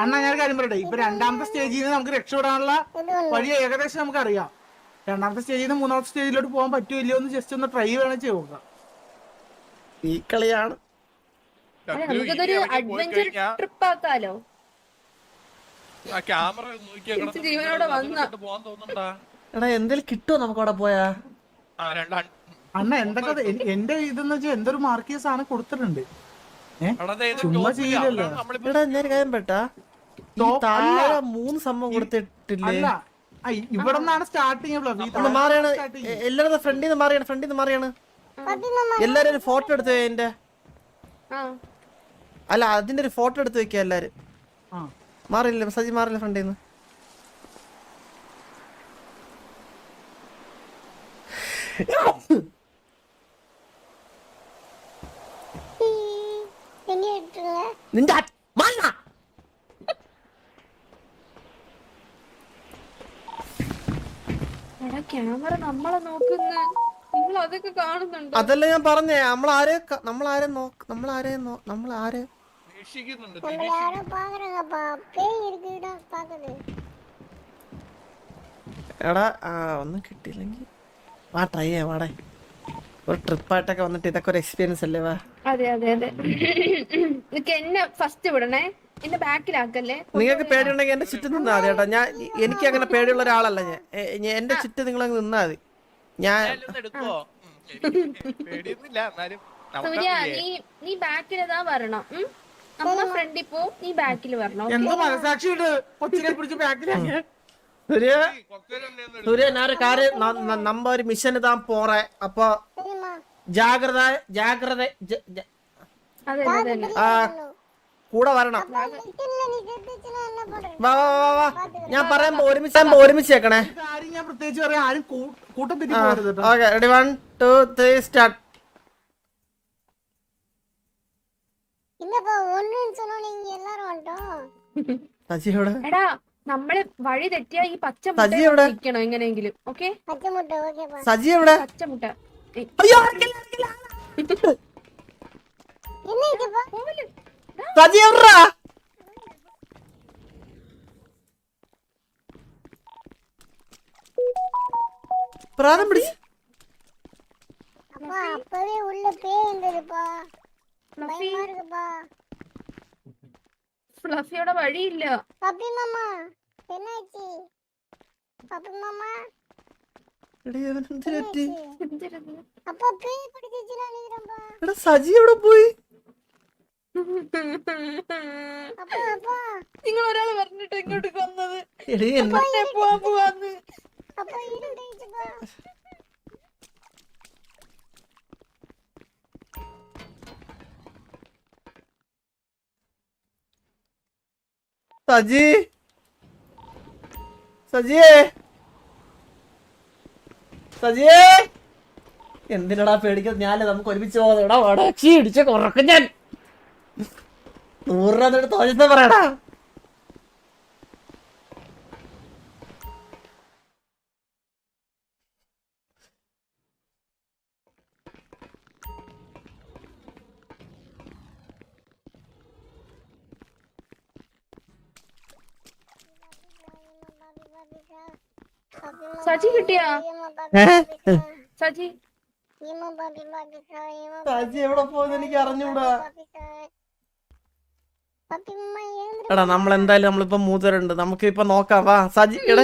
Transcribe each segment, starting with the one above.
അണ്ണാ ഞാൻ കാര്യം പറയട്ടെ? ഇപ്പൊ രണ്ടാമത്തെ സ്റ്റേജിൽ നിന്ന് നമുക്ക് രക്ഷപ്പെടാനുള്ള വഴി ഏകദേശം നമുക്ക് അറിയാം രണ്ടാമത്തെ സ്റ്റേജിൽ നിന്ന് മൂന്നാമത്തെ സ്റ്റേജിലോട്ട് പോകാൻ പറ്റുമോ ഇല്ലയോ എന്ന് ജസ്റ്റ് ഒന്ന് ട്രൈ വേണം ചെയ്യുക ഈ കളിയാണ്. നമുക്കതൊരു അഡ്വഞ്ചർ ട്രിപ്പ് ആക്കാലോ? ക്യാമറ ജീവനോടെ വന്ന. എന്തേലും കിട്ടുമോ നമുക്ക് അവിടെ പോയാ? അണ്ണ എന്തൊക്കെ എന്റെ ഇതെന്ന് വെച്ചാൽ എന്തൊരു മാർക്കീസ് ആണ് കൊടുത്തിട്ടുണ്ട്. ചുമ്മാ മൂന്ന് സംഭവം സ്റ്റാർട്ടിങ് എല്ലാരും മാറിയാണ് മാറിയാണ്. ഒരു ഫോട്ടോ എടുത്തു എന്റെ. അല്ല അതിന്റെ ഒരു ഫോട്ടോ എടുത്തു വെക്കുക എല്ലാരും. മാറിയില്ല? സജി മാറില്ല ഫ്രണ്ടിന്ന്? നിന്റെ നോക്കുന്ന. നിങ്ങൾ കാണുന്നുണ്ട്? അതല്ല ഞാൻ പറഞ്ഞേ. നമ്മളാരെ നമ്മളാരെ നോക്ക് നമ്മളാരെ നമ്മളാരെ വീക്ഷിക്കുന്നുണ്ട് എടാ ഒന്നും കിട്ടിയില്ലെങ്കിൽ വാ ട്രൈ ചെയ്യാം വാടേ. ഒരു ട്രിപ്പായിട്ടൊക്കെ വന്നിട്ട് ഇതൊക്കെ ഒരു എക്സ്പീരിയൻസ് അല്ലേ വാ. അതെ അതെ അതെ. നിനക്ക് എന്നെ ഫസ്റ്റ് വിടണേ. എന്നെ ബാക്കിലാക്കല്ലേ. നിങ്ങൾക്ക് പേടിയുണ്ടെങ്കിൽ എന്റെ ചുറ്റും നിന്നാ മതി കേട്ടോ. ഞാൻ എനിക്ക് അങ്ങനെ പേടിയുള്ള ഒരാളല്ല ഞാൻ. എന്റെ ചുറ്റും നിങ്ങൾ അങ്ങ് നിന്നാ മതി. ഞാൻ സൂര്യ നീ നീ ബാക്കിലതാ വരണം? അമ്മ ഫ്രണ്ടിൽ പോ നീ ബാക്കിൽ വരണം മനസാക്ഷി ഉണ്ട് കൊച്ചിനെ പിടിച്ച് ബാക്കിലാക്കി സൂര്യ? സൂര്യ ഞാൻ ഒരു കാര്യം നമ്മ ഒരു മിഷന് താൻ പോറേ അപ്പൊ ജാഗ്രത ജാഗ്രത ആ കൂടെ വരണം. വാ വാ വാ വാ. ഞാൻ പറയാൻ ഒരുമിച്ച് ഒരുമിച്ച് വെക്കണേ okay ready one two three start സജിയോടെ നമ്മൾ വഴി തെറ്റിയ ഈ പച്ചമുട്ട നിൽക്കണം എങ്ങനെയെങ്കിലും ഓക്കെ? സജി എവിടെ? പച്ചമുട്ട. സജി എവിടാ? പ്രാണം ഫ്ലഫിയുടെ വഴിയില്ല. എടാ സജി എവിടെ പോയി? നിങ്ങൾ ഒരാൾ പറഞ്ഞിട്ട് ഇങ്ങോട്ട് വന്നത്. എടേ പോവാൻ പോവാന്ന്. സജി. സജിയേ. സജിയേ. എന്തിനടാ പേടിക്കുന്നത്? ഞാനേ നമുക്ക് ഒരുമിച്ച് പോകാം. വടച്ചി ഇടിച്ച് കുറക്കും ഞാൻ. നൂറ് രൂപ തോന്നുന്ന പറയടാ. സജി. സജി എവിടെ എനിക്ക് അറിഞ്ഞൂടാ. എടാ നമ്മൾ എന്തായാലും നമ്മളിപ്പോ മൂത്തരുണ്ട് നമുക്ക് ഇപ്പൊ നോക്കാം. വാ സജി എടാ.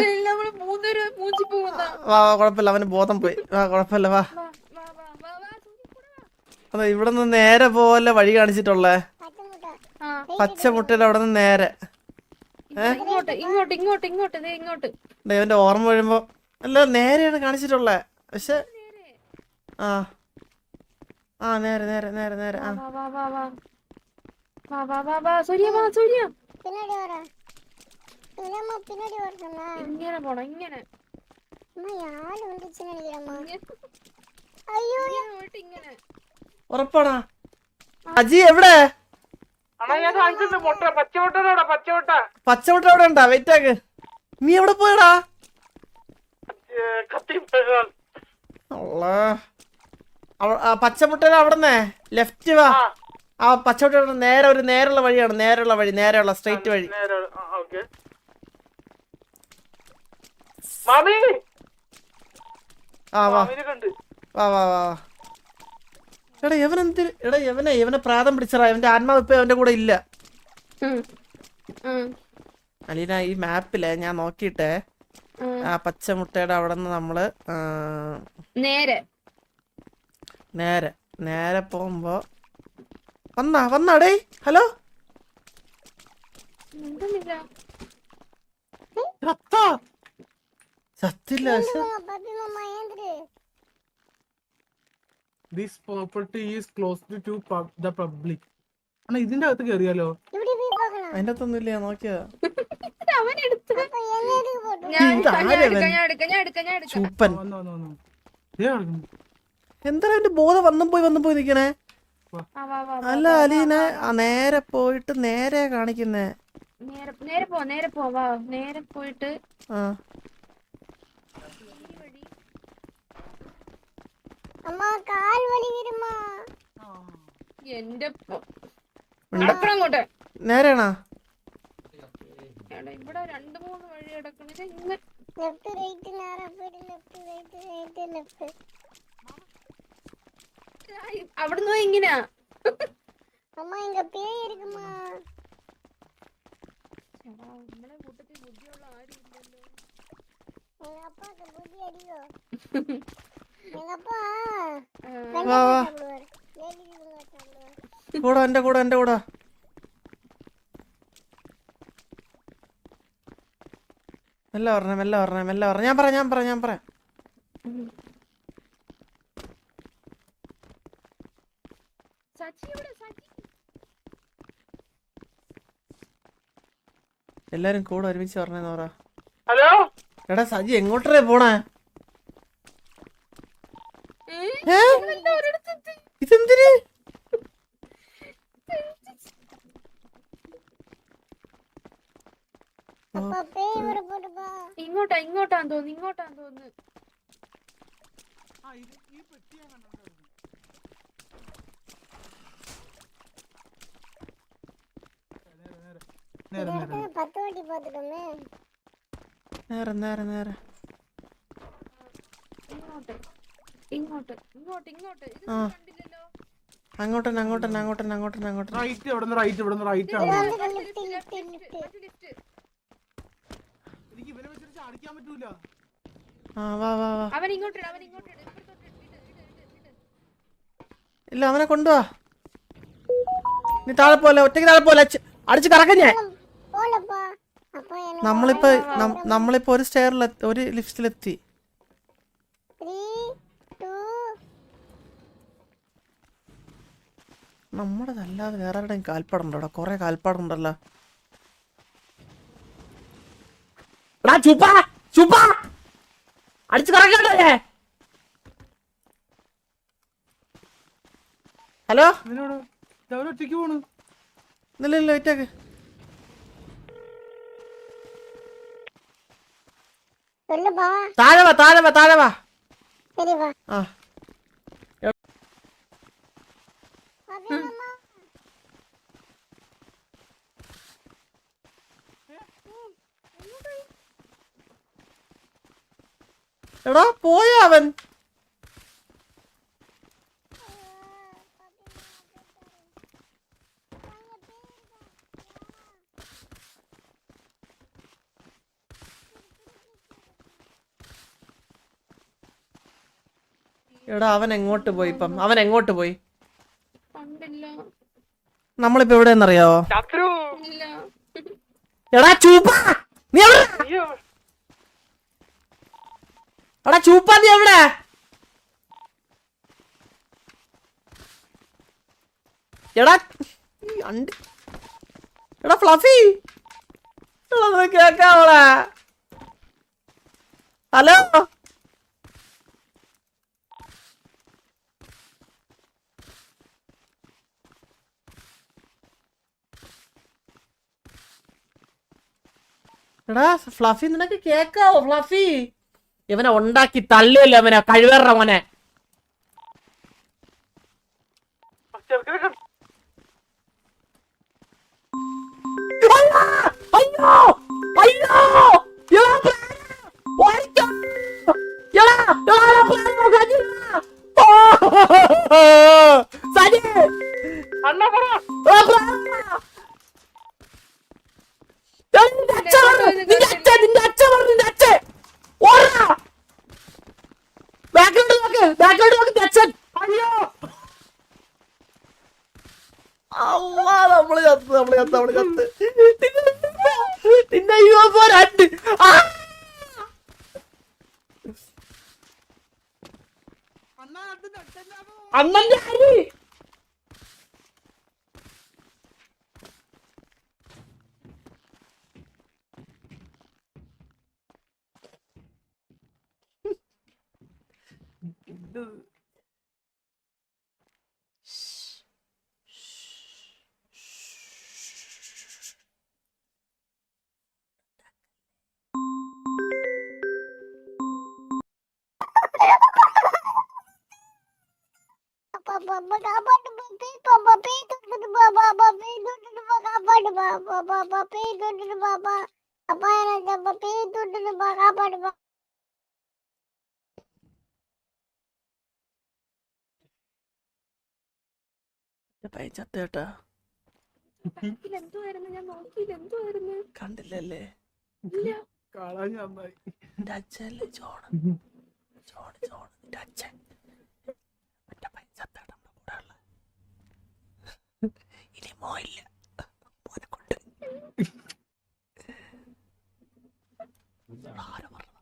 വാ വാ കുഴപ്പമില്ല അവന് ബോധം പോയി. വാ കുഴപ്പമില്ല വാ. അതെ ഇവിടെ നിന്ന് നേരെ പോലെ വഴി കാണിച്ചിട്ടുള്ളേ. ആ, പച്ച മുട്ടയുടെ അവിടെ നിന്ന് നേരെ. ഇങ്ങോട്ട് ഇങ്ങോട്ട് ഇങ്ങോട്ട് ഇങ്ങോട്ട് ഇങ്ങോട്ട്. ഓർമ്മ വരുമ്പോ അല്ല നേരെയാണ് കാണിച്ചിട്ടുള്ളത് പക്ഷെ ആ. ആ നേരെ നേരെ നേരെ നേരെ ആ. ഇങ്ങനെ ഇങ്ങനെ ഉറപ്പാണോ? അജി എവിടെ? പച്ചവട്ട എവിടെ ഉണ്ടാ? വെയിറ്റ് ആക്ക്. നീ എവിടെ പോയടാ? പച്ചമുട്ടയുടെ അവിടുന്ന്? ലെഫ്റ്റ് വാ. ആ. പച്ചമുട്ട നേരെ ഒരു നേരെയുള്ള വഴിയാണ്. നേരെയുള്ള വഴി നേരെയുള്ള സ്ട്രെയിറ്റ് വഴി. നേരെ ഓക്കെ. മാമി! ആ വാ. വാ വാ വാ. എടാ യവൻ എന്ത് എടാ ഇവനെ ഇവനെ പ്രാതം പിടിച്ചറാ ഇവന്റെ ആത്മാവ് ഇപ്പൊ അവന്റെ കൂടെ ഇല്ല. അലീന ഈ മാപ്പിലെ ഞാൻ നോക്കിയിട്ടെ. ആ പച്ചമുട്ടയുടെ അവിടെ നിന്ന് നമ്മൾ നേരെ. നേരെ നേരെ പോകുമ്പോ വന്നാ വന്നാടേ hello? സത്തില്ല this property is close to the public ഇതിന്റെ അകത്ത് കേറിയാലോ? അതിന്റെ അകത്തൊന്നുമില്ല നോക്കിയാ? അവൻ എടുത്ത് அப்ப என்ன எதுக்கு போட்டு ഞാൻ ഇത് ഞാൻ ആരവൻ? എടുക്കാം ഞാൻ എടുക്കാം ഞാൻ എടുക്കാം ഞാൻ എടുക്കാം ചൂപ്പൻ വന്നു വന്നു വന്നു ദേ കിടക്കുന്നു. എന്താ അവന്റെ ബോധം വന്നും പോയി വന്നും പോയി നിക്കണേ ആ, വാ, വാ, വാ, അല്ല വാ, വാ, അലീന വാ. ആ നേരെ പോയിട്ട് നേരെ കാണിക്കുന്നേ നേരെ നേരെ പോ നേരെ പോ വാ നേരെ പോയിട്ട് ആ அம்மா கால் வலிக்குதுமா എന്റെ പൊ- ഉണ്ട്. നടക്കണം അങ്ങോട്ട് നേരെയാണോ അല്ല ഇവിടെ രണ്ട് മൂന്ന് വഴി കിടക്കണില്ല ഇങ്ങനെ റൈറ്റ് റൈറ്റ് അവിടുന്ന് എങ്ങനെയാ അമ്മ എങ്ക കൂട്ടത്തിൽ ആരും ഇല്ലല്ലോ. കൂടെ എന്റെ കൂടെ എന്റെ കൂടെ. മെല്ലെ പറഞ്ഞേ മെല്ലെ പറഞ്ഞേ മെല്ലെ പറഞ്ഞ ഞാൻ പറയാം ഞാൻ പറയാം ഞാൻ പറയാം. എല്ലാരും കൂടെ ഒരുമിച്ച് പറഞ്ഞേന്ന് പറ. ഹലോ? എടാ സജി എങ്ങോട്ടേ പോണേ? നേരെ നേരെ பத்து வாட்டி பார்த்துட்டோமே നേരെ നേരെ നേരെ ഇങ്ങോട്ട് ഇങ്ങോട്ട് ഇങ്ങോട്ട് ഇങ്ങോട്ട് ഇത് ആ. കണ്ടില്ലല്ലോ അങ്ങോട്ടന്നെ അങ്ങോട്ടന്നെ അങ്ങോട്ടന്നെ അങ്ങോട്ടന്നെ അങ്ങോട്ടന്നെ റൈറ്റ് ഇവിടെ നിന്ന് റൈറ്റ് ഇവിടെ നിന്ന് റൈറ്റ് ആണ് മറ്റു ലിഫ്റ്റ്, ലെഫ്റ്റ്, ലെഫ്റ്റ്, മറ്റു ലിഫ്റ്റ്. എനിക്ക് ഇവനെ വെച്ചിട്ട് ചാടിക്കാൻ പറ്റൂല ആ വാ വാ വാ ഇല്ല അവനെ കൊണ്ടുവാ. നീ താഴെ പോലെ ഒറ്റയ്ക്ക് താഴെ പോലെ അടിച്ച് കറക്കം ഞാൻ. നമ്മളിപ്പോ നമ്മളിപ്പോ ഒരു സ്റ്റെയറിൽ ഒരു ലിഫ്റ്റിലെത്തി. നമ്മുടെതല്ലാതെ വേറെ എവിടെയും കാൽപ്പാടുണ്ടോ കൊറേ കാൽപ്പാടുണ്ടല്ലോ. ചുപ്പാ ചുപ്പാ. അടിച്ചു കറക്കണ്ടേ ഹലോ? ഒറ്റയ്ക്ക് പോണു. ഇല്ല ഒറ്റയ്ക്ക് താഴെ വാ താഴെ വാ താഴെ വാ. ആ. അവൻ എടാ അവൻ എങ്ങോട്ട് പോയി ഇപ്പം? അവൻ എങ്ങോട്ട് പോയി? നമ്മളിപ്പോ എവിടെയെന്നറിയാവോ? എടാ ചൂപ്പ നീ എവിടെ എടാ ചൂപ്പാത്തി എവിടെ? എടാ അണ്ടി എടാ ഫ്ലഫി. എടാ കേക്കാവളെ ഹലോ? എടാ ഫ്ലഫി നിനക്ക് കേക്കാവോ ഫ്ലഫി? ഇവനെ ഉണ്ടാക്കി തള്ളിയല്ലോ അവനെ കഴിവേറ മോനെ. അയ്യോ നിന്റെ അച്ഛൻ നിന്റെ അച്ഛൻ നിന്റെ അച്ഛൻ. ഓടാ. നോക്ക് ബാക്കിലോട്ട് നോക്ക് നിന്റെ അയ്യോ. നമ്മൾ ചത്ത് നമ്മൾ ചത്ത് നമ്മൾ ചത്ത്. നിന്നെ യു എഫ് രണ്ട് ആ! അണ്ണന്റെ അരി the ചത്ത കേട്ടാ. ബാക്കിൽ എന്തുവായിരുന്നു ഞാൻ നോക്കിയില്ല എന്തുവായിരുന്നു കണ്ടില്ലല്ലേ അച്ഛനല്ലേ ജോണ് ജോണ് ജോണ് നിന്റെ അച്ഛൻ. മറ്റേ പയ്യൻ ചത്തേട്ടാ നമ്മുടെ കൂടെ ഉള്ള ഇനി മോയില്ല. മോനെ കൊണ്ട് ആരോ പറഞ്ഞു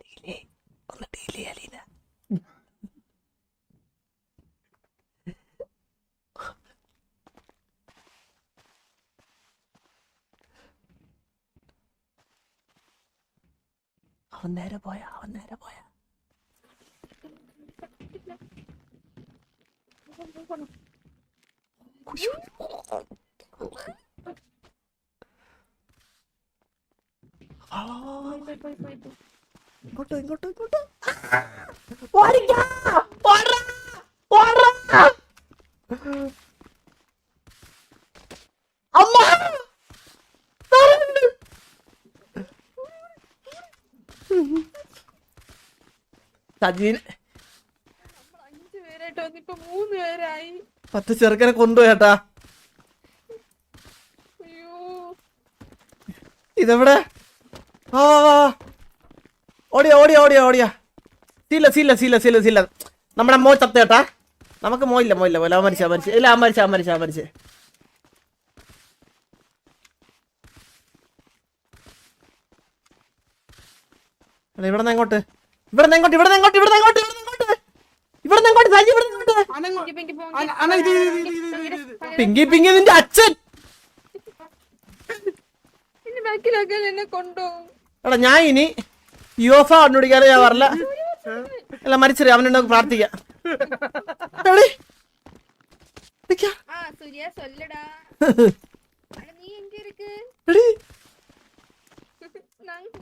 ഡിലേ ഒന്ന് ഡിലേ അലീന അവൻ നേരെ പോയ അവൻ നേരെ പോയ. ഇങ്ങോട്ട് ഇങ്ങോട്ട് ഇങ്ങോട്ട് ഓടിക്കാ! ഓടടാ! ഓടടാ! അമ്മ താഴെ. സജീൻ. പത്ത് ചെറുക്കനെ കൊണ്ടുപോയേട്ടാ. ഇതെവിടെ? ആ ഓടിയാ ഓടിയാ ഓടിയാ ഓടിയ. സീല സീല സീല സീല സീല. നമ്മുടെ മോ ചത്തേട്ടാ. നമുക്ക് മോയില്ല ഇല്ല മോ ഇല്ല മോയില്ല അവൻ മരിച്ച മരിച്ച. ഇല്ല ആ മരിച്ച ആ മരിച്ച ആ മരിച്ച. ഇവിടെ നിന്ന് എങ്ങോട്ട് ഇവിടെ നിന്ന് ഇവിടെ നിന്ന് ഇവിടെ ഇവിടെ ഇവിടെ സജി ഇവിടെ പിങ്കി, പിങ്കി, നിന്റെ അച്ഛൻ. എടാ ഞാൻ ഇനി യുഎഫ് കണ്ടുപിടിക്കാതെ ഞാൻ പറഞ്ഞ അല്ല മരിച്ചറി അവനുണ്ടെങ്കിൽ പ്രാർത്ഥിക്കാം?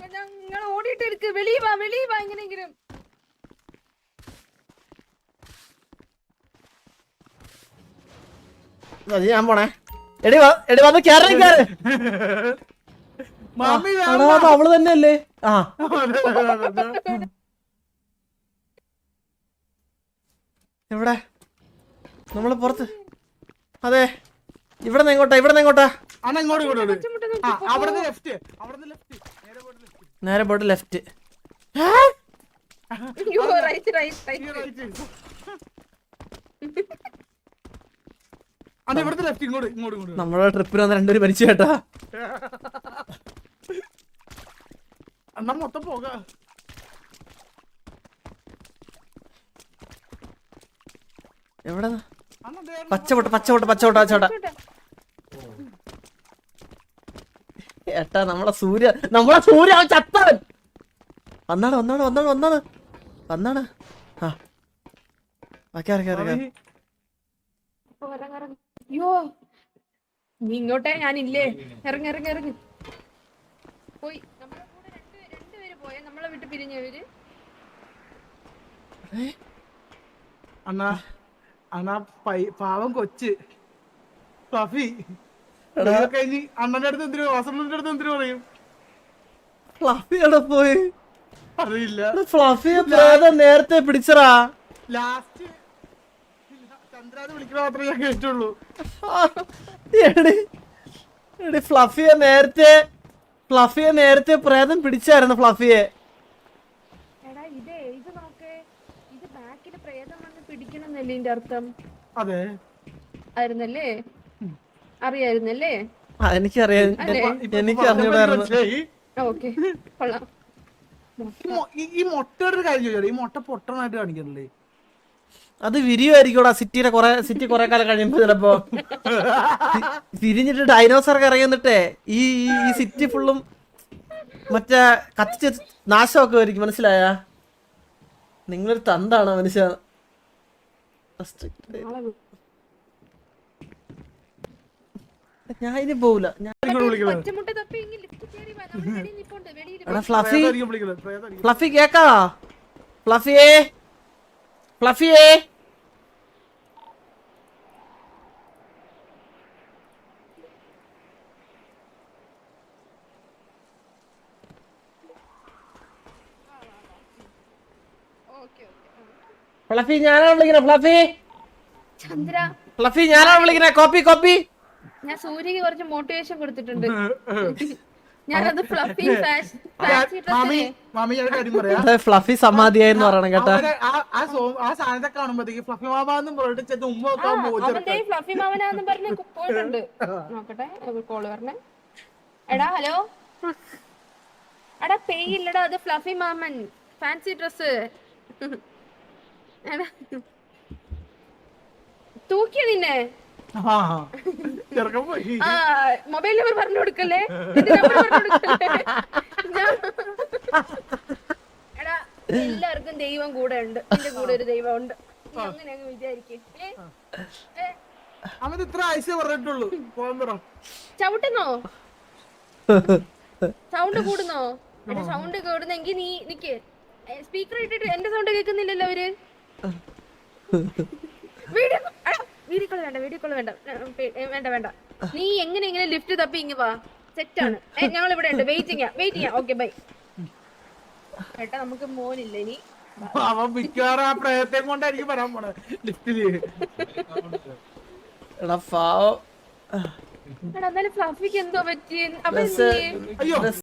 ഞങ്ങൾ ഓടിയിട്ട് എടുക്ക്. വെളിയിൽ വാ വാ എങ്ങനെയെങ്കിലും. ഞാൻ പോണേ. എടി വാ എടി അവൾ തന്നെയല്ലേ? ആ. എവിടെ? നമ്മൾ പുറത്ത്. അതെ. ഇവിടെ നിന്ന് എങ്ങോട്ടാ? ഇവിടെ നിന്ന് എങ്ങോട്ടാ ഇങ്ങോട്ട്. ഇങ്ങോട്ട് അവിടെ ലെഫ്റ്റ് അവിടെ ലെഫ്റ്റ്. നേരെ പോട്ട് ലെഫ്റ്റ്. നമ്മളെ ട്രിപ്പിന് വന്ന രണ്ടുപേര് മരിച്ചു കേട്ടാ. അണ്ണ മൊത്തം പോക. എവിടെ പച്ചവട്ട പച്ചവട്ട പച്ചവട്ട. പച്ചവട്ട. ചത്ത നമ്മളെ സൂര്യ നമ്മളെ സൂര്യ ചത്തവൻ. വന്നാണ് വന്നാണ് വന്നാണ് വന്നാണ്. വന്നാണ്. ആ. ഇറക്കാം ഇറക്കാം അയ്യോ. നീ ഇങ്ങോട്ടേ ഞാനില്ലേ. ഇറങ്ങി ഇറങ്ങി ഇറങ്ങി. പോയി. നമ്മളെ കൂടെ രണ്ടുപേര് രണ്ടുപേര് പോയ? നമ്മളെ വിട്ട് പിരിഞ്ഞവര് അണ്ണാ അണ്ണാ പാവം കൊച്ച്. ഫ്ലഫി അണ്ണന്റെ അടുത്ത് എന്തിനു വാസണ്ണന്റെ അടുത്ത് എന്തിനു പറയും? ഫ്ലഫി എവിടെ പോയി? അറിയില്ല. നേരത്തെ പിടിച്ചറാ ലാസ്റ്റ് ഫ്ലഫിയെ നേരത്തെ ഫ്ലഫിയെ നേരത്തെ പ്രേതം പിടിച്ചായിരുന്നു ഫ്ലഫിയെ. എടാ ഇതേ ഇത് നോക്കേ. ഇത് ബാക്കിൽ പ്രേതം വന്ന് പിടിക്കണമെന്നല്ലേ ഇതിന്റെ അർത്ഥം? അതെ. ആയിരുന്നല്ലേ? അറിയായിരുന്നല്ലേ? എനിക്കറിയാം എനിക്ക് അറിഞ്ഞൂടായിരുന്നു ഈ മൊ- ഈ- ഈ മുട്ടയുടെ ഒരു കാര്യം ചോദിച്ചാൽ ഈ മുട്ട പൊട്ടണായിട്ട് കാണിക്കണല്ലേ അത് വിരിയുമായിരിക്കും സിറ്റിയുടെ കൊറേ സിറ്റി കൊറേ കാലം കഴിയുമ്പോ ചിലപ്പോ. വിരിഞ്ഞിട്ട് ഡൈനോസർ ഇറങ്ങിന്നിട്ടേ ഈ ഈ- ഈ സിറ്റി ഫുള്ളും മറ്റേ കത്തിച്ച് നാശമൊക്കെ ആയിരിക്കും. മനസ്സിലായ? നിങ്ങളൊരു തന്താണ് മനുഷ്യ നാളെ വി- ഞാൻ ഇനി പോവില്ല. ഞാൻ ഒറ്റമുട്ട തപ്പി ഇങ്ങ് ലിഫ്റ്റ് കേറി വാ. നമ്മുടെ വെളിയിൽ നിപ്പുണ്ട്. വെളിയിൽ എടാ ഫ്ലഫി. ഫ്ലഫി കേക്കാ? ഫ്ലഫിയേ? ഫ്ലഫിയേ? Okay, okay. ഫ്ലഫി ഞാനാണ് വിളിക്കുന്നത്. ഫ്ലഫി. ചന്ദ്ര. ഫ്ലഫി ഞാനാണ് വിളിക്കുന്നത്. Copy copy. ഞാൻ സൂര്യക്ക് കുറച്ച് മോട്ടിവേഷൻ കൊടുത്തിട്ടുണ്ട്. ഞാനത് ഫ്ലഫി ഫാഷൻ മാമി മാമി ഞാൻ ഒരു കാര്യം പറയാം. അതെ ഫ്ലഫി സമാധിയായെന്ന് പറയണം കേട്ടാ. അവരെ ആ- ആ സോ- ആ സാധനത്തെ കാണുമ്പോഴത്തേക്ക് ഫ്ലഫി മാമാന്നും പറഞ്ഞിട്ട് ചെന്ന് ഉമ്മ വെക്കാൻ പോകും അവന്റെ ഫ്ലഫി മാമനാന്ന് പറഞ്ഞ് കു- പോയിട്ടുണ്ട്. നോക്കട്ടെ കോൾ പറഞ്ഞേ എടാ ഹലോ? എടാ പേയില്ലടാ അത് ഫ്ലഫി മാമൻ. ഫാൻസി ഡ്രസ് എടാ. തൂക്കിയ നിന്നെ? ചെറുക്കം പോയി. മൊബൈൽ നമ്പർ പറഞ്ഞു കൊടുക്കല്ലേ? എടാ എല്ലാവർക്കും ദൈവം കൂടെ ഉണ്ട്. എന്റെ കൂടെ ഒരു ദൈവം ഉണ്ട്. വിചാരിക്കേ? അവൻ ഇത്ര ആഴ്ച പറഞ്ഞിട്ടുള്ളൂ. പോകാൻ പറ. ചവിട്ടുന്നോ? സൗണ്ട് കൂടുന്നോ? എന്റെ സൗണ്ട് കൂടുന്നെങ്കി നീ നിക്ക്. സ്പീക്കർ ഇട്ടിട്ട് എന്റെ സൗണ്ട് കേൾക്കുന്നില്ലല്ലോ അവർ. വീഡിയോ വീഡിയോ കോൾ വേണ്ട വീഡിയോ കോൾ വേണ്ട വേണ്ട വേണ്ട. നീ എങ്ങനെ എങ്ങനെ ലിഫ്റ്റ് തപ്പി ഇങ്ങ് വാ. സെറ്റാണ് ഞങ്ങൾ ഇവിടെ ഉണ്ട്. വെയിറ്റിംഗ് ചെയ്യാം. ഓക്കെ ബൈ ഏട്ടാ നമുക്ക് മോനില്ല ഇനി? അവൻ മിക്കവാറും ആ പ്രയത്തെ കൊണ്ടായിരിക്കും വരാൻ പോണത് ലിഫ്റ്റിൽ എടാ എടാ എന്നാലും ഫ്ലഫിക്ക് എന്തോ പറ്റി? അപ്പൊ